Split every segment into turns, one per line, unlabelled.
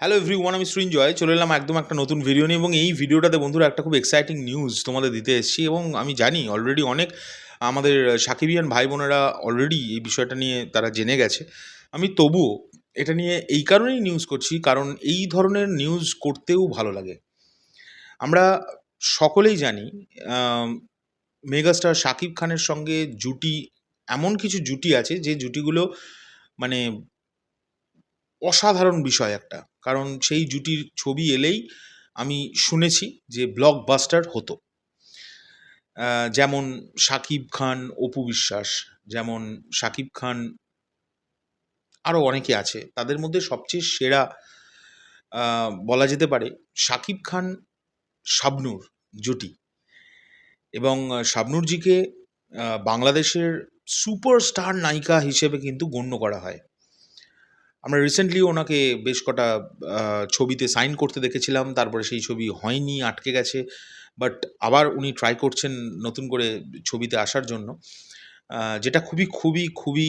Hello every one আমি সৃঞ্জয় চলে এলাম একদম একটা নতুন ভিডিও নিয়ে এবং এই ভিডিওটাতে বন্ধুরা একটা খুব এক্সাইটিং নিউজ তোমাদের দিতে এসেছি এবং আমি জানি অলরেডি অনেক আমাদের সাকিবিয়ান ভাই বোনেরা অলরেডি এই বিষয়টা নিয়ে তারা জেনে গেছে। আমি তবুও এটা নিয়ে এই কারণেই নিউজ করছি কারণ এই ধরনের নিউজ করতেও ভালো লাগে। আমরা সকলেই জানি মেগাস্টার শাকিব খানের সঙ্গে জুটি, এমন কিছু জুটি আছে যে জুটিগুলো মানে অসাধারণ বিষয় একটা। কারণ সেই জুটির ছবি এলেই আমি শুনেছি যে ব্লকবাস্টার হতো। যেমন শাকিব খান, অপু বিশ্বাস, যেমন শাকিব খান আরও অনেকে আছে। তাদের মধ্যে সবচেয়ে সেরা বলা যেতে পারে শাকিব খান, শাবনুর জুটি। এবং শাবনুরজিকে বাংলাদেশের সুপারস্টার নায়িকা হিসেবে কিন্তু গণ্য করা হয়। আমরা রিসেন্টলি ওনাকে বেশ কটা ছবিতে সাইন করতে দেখেছিলাম, তারপরে সেই ছবি হয়নি, আটকে গেছে বাট আবার উনি ট্রাই করছেন নতুন করে ছবিতে আসার জন্য। যেটা খুবই খুবই খুবই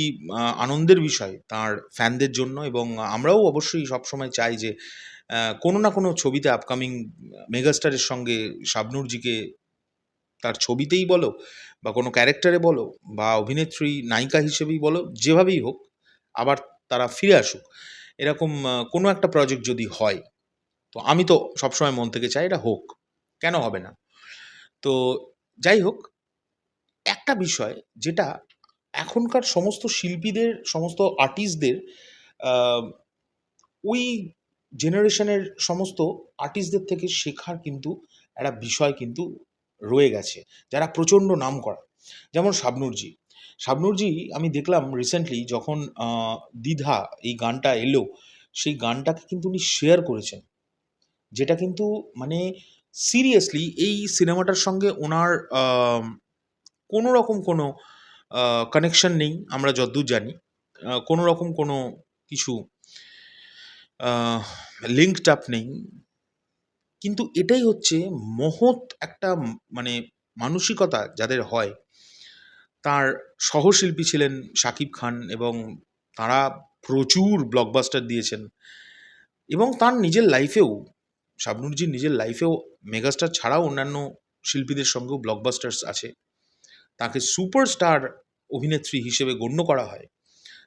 আনন্দের বিষয় তার ফ্যানদের জন্য এবং আমরাও অবশ্যই সবসময় চাই যে কোনো না কোনো ছবিতে আপকামিং মেগাস্টারের সঙ্গে শাবনূরজিকে তার ছবিতেই বলো বা কোনো ক্যারেক্টারে বলো বা অভিনেত্রী, নায়িকা হিসেবেই বলো, যেভাবেই হোক, আবার তারা ফিরে আসুক। এরকম কোনো একটা প্রজেক্ট যদি হয়, তো আমি তো সবসময় মন থেকে চাই এটা হোক। কেন হবে না? তো যাই হোক, একটা বিষয় যেটা এখনকার সমস্ত শিল্পীদের, সমস্ত আর্টিস্টদের ওই জেনারেশনের সমস্ত আর্টিস্টদের থেকে শেখার কিন্তু একটা বিষয় কিন্তু রয়ে গেছে। যারা প্রচণ্ড নাম করা। যেমন শাবনূরজি। শাবনূরজি, আমি দেখলাম রিসেন্টলি যখন দ্বিধা এই গানটা এলো, সেই গানটাকে কিন্তু উনি শেয়ার করেছেন। যেটা কিন্তু মানে সিরিয়াসলি এই সিনেমাটার সঙ্গে ওনার কোনো রকম কোনো কানেকশন নেই, আমরা যদ্দূর জানি। কোনো রকম কোনো কিছু লিঙ্কড আপ নেই। কিন্তু এটাই হচ্ছে মহৎ একটা মানে মানসিকতা যাদের হয় তার সহশিল্পী ছিলেন শাকিব খান এবং তারা প্রচুর ব্লকবাস্টার দিয়েছেন। এবং তার নিজের লাইফেও শাবনুরজির নিজের লাইফেও মেগাস্টার ছাড়াও অন্যান্য শিল্পীদের সঙ্গেও ব্লকবাস্টার্স আছে। তাকে সুপারস্টার অভিনেত্রী হিসেবে গণ্য করা হয়।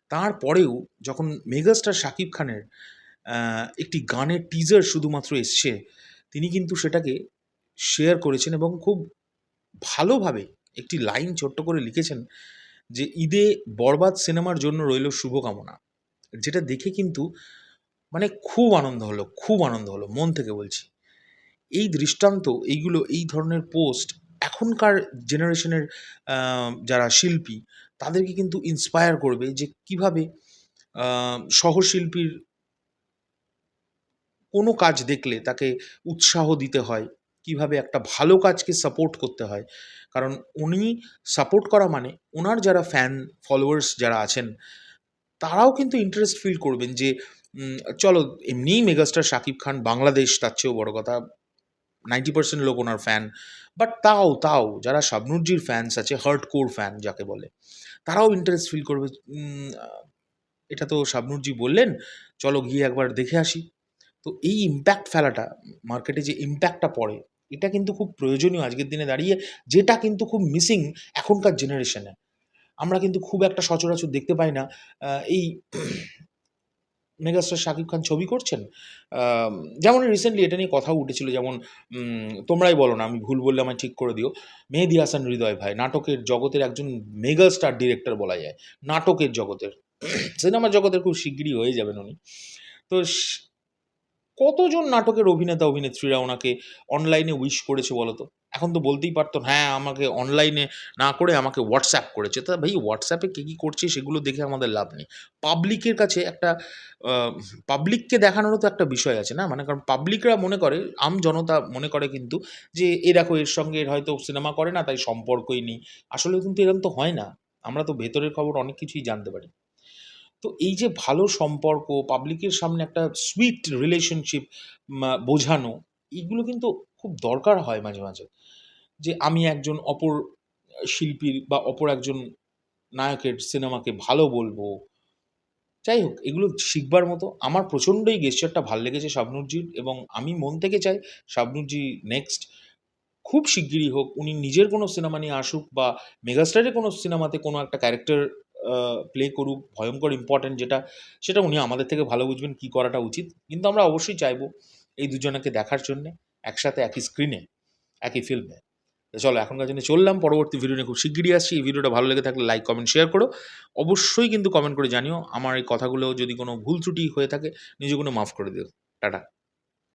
তারপরেও যখন মেগাস্টার শাকিব খানের একটি গানের টিজার শুধুমাত্র এসছে, তিনি কিন্তু সেটাকে শেয়ার করেছেন এবং খুব ভালোভাবে একটি লাইন ছোট্ট করে লিখেছেন যে, ঈদে বরবাদ সিনেমার জন্য রইল শুভকামনা। যেটা দেখে কিন্তু মানে খুব আনন্দ হলো, খুব আনন্দ হলো, মন থেকে বলছি। এই দৃষ্টান্ত, এইগুলো, এই ধরনের পোস্ট এখনকার জেনারেশনের যারা শিল্পী, তাদেরকে কিন্তু ইন্সপায়ার করবে যে, কীভাবে সহশিল্পীর কোনো কাজ দেখলে তাকে উৎসাহ দিতে হয় কীভাবে একটা ভালো কাজকে সাপোর্ট করতে হয়। কারণ উনি সাপোর্ট করা মানে ওনার যারা ফ্যান ফলোয়ার্স যারা আছেন, তারাও কিন্তু ইন্টারেস্ট ফিল করবেন যে চলো এমনিই মেগাস্টার শাকিব খান বাংলাদেশ, তার চেয়েও বড় কথা নাইনটি পার্সেন্ট লোক ওনার ফ্যান বাট তাও তাও, যারা শাবনুরজির ফ্যান্স আছে হার্ড কোর ফ্যান যাকে বলে, তারাও ইন্টারেস্ট ফিল করবে এটা তো শাবনুরজি বললেন, চলো গিয়ে একবার দেখে আসি। তো এই ইম্প্যাক্ট ফেলাটা মার্কেটে যে ইম্প্যাক্টটা পড়ে, এটা কিন্তু খুব প্রয়োজনীয় আজকের দিনে দাঁড়িয়ে, যেটা কিন্তু খুব মিসিং এখনকার জেনারেশনে আমরা কিন্তু খুব একটা সচরাচর দেখতে পাই না এই মেগাস্টার শাকিব খান ছবি করছেন? যেমন রিসেন্টলি এটা নিয়ে কথাও উঠেছিল, যেমন তোমরাই বলো না, আমি ভুল বললে আমায় ঠিক করে দিও। মেহেদি হাসান হৃদয় ভাই, নাটকের জগতের একজন মেগাস্টার ডিরেক্টর বলা যায়, নাটকের জগতের। সিনেমা জগতের খুব শিগগিরই হয়ে যাবেন উনি। তো কতজন নাটকের অভিনেতা, অভিনেত্রীরা ওনাকে অনলাইনে উইশ করেছে বলো তো? এখন তো বলতেই পারতো হ্যাঁ আমাকে অনলাইনে না করে আমাকে হোয়াটসঅ্যাপ করেছে। তা ভাই হোয়াটসঅ্যাপে কে কী করছে সেগুলো দেখে আমাদের লাভ নেই। পাবলিকের কাছে একটা পাবলিককে দেখানোরও তো একটা বিষয় আছে না? মানে কারণ পাবলিকরা মনে করে, আম জনতা মনে করে কিন্তু যে, এ দেখো, এর সঙ্গে এর হয়তো সিনেমা করে না, তাই সম্পর্কই নেই। আসলে কিন্তু এরকম তো হয় না। আমরা তো ভেতরের খবর অনেক কিছুই জানতে পারি। তো এই যে ভালো সম্পর্ক পাবলিকের সামনে একটা সুইট রিলেশনশিপ বোঝানো এইগুলো কিন্তু খুব দরকার হয় মাঝে মাঝে। যে আমি একজন অপর শিল্পীর বা অপর একজন নায়কের সিনেমাকে ভালো বলব, যাই হোক, এগুলো শিখবার মতো। আমার প্রচণ্ড এই গেস্টারটা ভালো লেগেছে শাবনুরজির এবং আমি মন থেকে চাই শাবনুরজি নেক্সট খুব শিগগিরই হোক, উনি নিজের কোনো সিনেমা নিয়ে আসুক বা মেগাস্টারের কোনো সিনেমাতে কোনো একটা ক্যারেক্টার প্লে করুক, ভয়ঙ্কর ইম্পর্ট্যান্ট যেটা, সেটা উনি আমাদের থেকে ভালো বুঝবেন কী করাটা উচিত। কিন্তু আমরা অবশ্যই চাইব এই দুজনকে দেখার জন্যে একসাথে একই স্ক্রিনে একই ফিল্মে চলো, এখনকার জন্য চললাম, পরবর্তী ভিডিও নিয়ে খুব শিগগিরই আসছি। এই ভিডিওটা ভালো লেগে থাকলে লাইক কমেন্ট শেয়ার করো। অবশ্যই কিন্তু কমেন্ট করে জানিও। আমার এই কথাগুলো যদি কোনো ভুল ত্রুটি হয়ে থাকে নিজে কোনো মাফ করে দিও। টাটা।